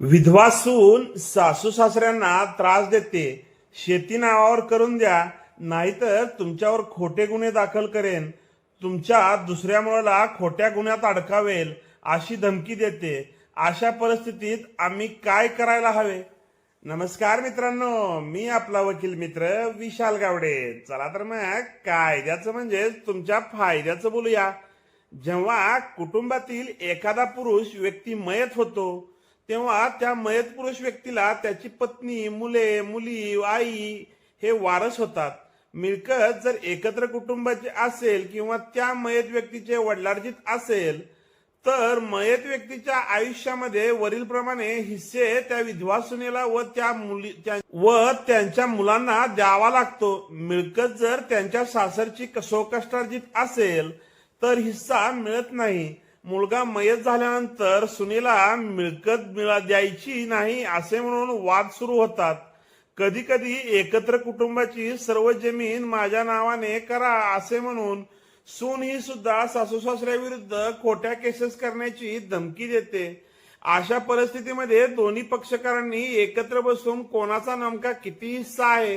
विधवासून सासू सासऱ्यांना त्रास देते. शेती नावावर करून द्या नाहीतर तुमच्यावर खोटे गुन्हे दाखल करेन. तुमच्या दुसऱ्या मुलाला खोट्या गुन्ह्यात अडकावेल अशी धमकी देते. अशा परिस्थितीत आम्ही काय करायला हवे? नमस्कार मित्रांनो मी आपला वकील मित्र विशाल गावडे. चला तर मग कायद्याचं म्हणजे तुमच्या फायद्याचं बोलूया. जेव्हा कुटुंबातील एखादा पुरुष व्यक्ती मयत होतो तेव्हा त्या मयत पुरुष व्यक्तीला त्याची पत्नी मुले मुली आई हे वारस होतात. मिळकत जर एकत्र कुटुंबाची असेल किंवा त्या मयत व्यक्तीचे वडिलार्जित असेल तर मयत व्यक्तीच्या आयुष्यामध्ये वरीलप्रमाणे हिस्से त्या विधवा सुनेला व त्या मुली त्या- व त्यांच्या मुलांना द्यावा लागतो. मिळकत जर त्यांच्या सासरची कसोकष्टार्जित असेल तर हिस्सा मिळत नाही. मुलगा मयत झाल्यानंतर सुनेला मिळकत मिळा द्यायची नाही असे म्हणून वाद सुरू होतात. कधी कधी एकत्र कुटुंबाची सर्व जमीन माझ्या नावाने करा असे म्हणून सून ही सुद्धा सासू सासऱ्याविरुद्ध खोट्या केसेस करण्याची धमकी देते. अशा परिस्थितीमध्ये दोन्ही पक्षकारांनी एकत्र बसून कोणाचा नेमका किती हिस्सा आहे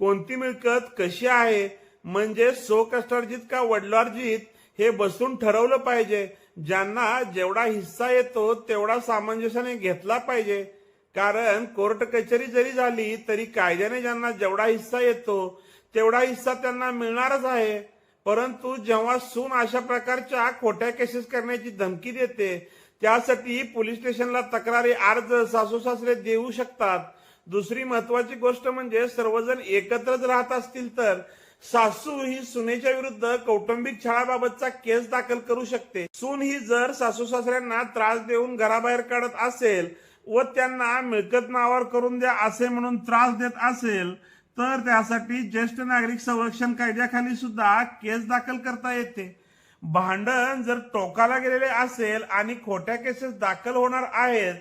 कोणती मिळकत कशी आहे म्हणजे सो कष्टार्जित का वडिलार्जित हे बसून ठरवलं पाहिजे. ज्यांना जेवढा हिस्सा येतो तेवढा सामंजस्याने घेतला पाहिजे. कारण कोर्ट कचेरी जरी झाली तरी कायद्याने ज्यांना जेवढा हिस्सा येतो तेवढा हिस्सा त्यांना मिळणारच आहे. परंतु जेव्हा सून अशा प्रकारच्या खोट्या केसेस करण्याची धमकी देते त्यासाठी पोलीस स्टेशनला तक्रारी अर्ज सासू सासरे देऊ शकतात. दुसरी महत्वाची गोष्ट म्हणजे सर्वजण एकत्रच राहत असतील तर सासू ही सुनेच्या विरुद्ध कौटुंबिक छळाबाबतचा केस दाखल करू शकते. सून ही जर सासू सासऱ्यांना त्रास देऊन घराबाहेर काढत असेल व त्यांना मिळकत नावावर करून द्या असे म्हणून त्रास देत असेल तर त्यासाठी ज्येष्ठ नागरिक संरक्षण कायद्याखाली सुद्धा केस दाखल करता येते. भांडण जर टोकाला गेलेले असेल आणि खोट्या केसेस दाखल होणार आहेत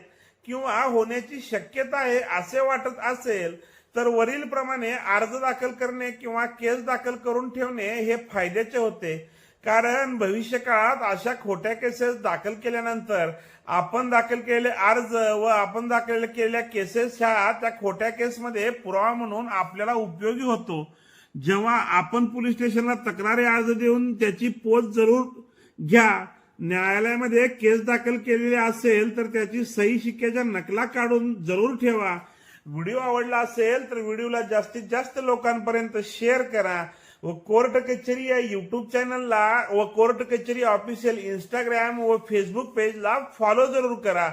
किंवा होण्याची शक्यता आहे असे वाटत असेल तर वरील प्रमाणे अर्ज दाखल करणे किंवा केस दाखल करून ठेवणे हे फायद्याचे होते. कारण भविष्य काळात अशा खोट्या केसेस दाखल केल्यानंतर आपण दाखल केलेले अर्ज व आपण दाखल केलेल्या केसेस ह्या त्या खोट्या केसमध्ये पुरावा म्हणून आपल्याला उपयोगी होतो. जेव्हा आपण पोलीस स्टेशनला तक्रारी अर्ज देऊन त्याची पोच जरूर घ्या न्यायालयामध्ये केस दाखल केलेली असेल तर त्याची सही शिक्क्याच्या नकला काढून जरूर ठेवा. व्हिडिओ आवडला असेल तर व्हिडिओला जास्तीत जास्त लोकांपर्यंत शेअर करा व कोर्ट कचेरी या युट्यूब चॅनलला व कोर्ट कचेरी ऑफिशियल इंस्टाग्राम व फेसबुक पेजला फॉलो जरूर करा.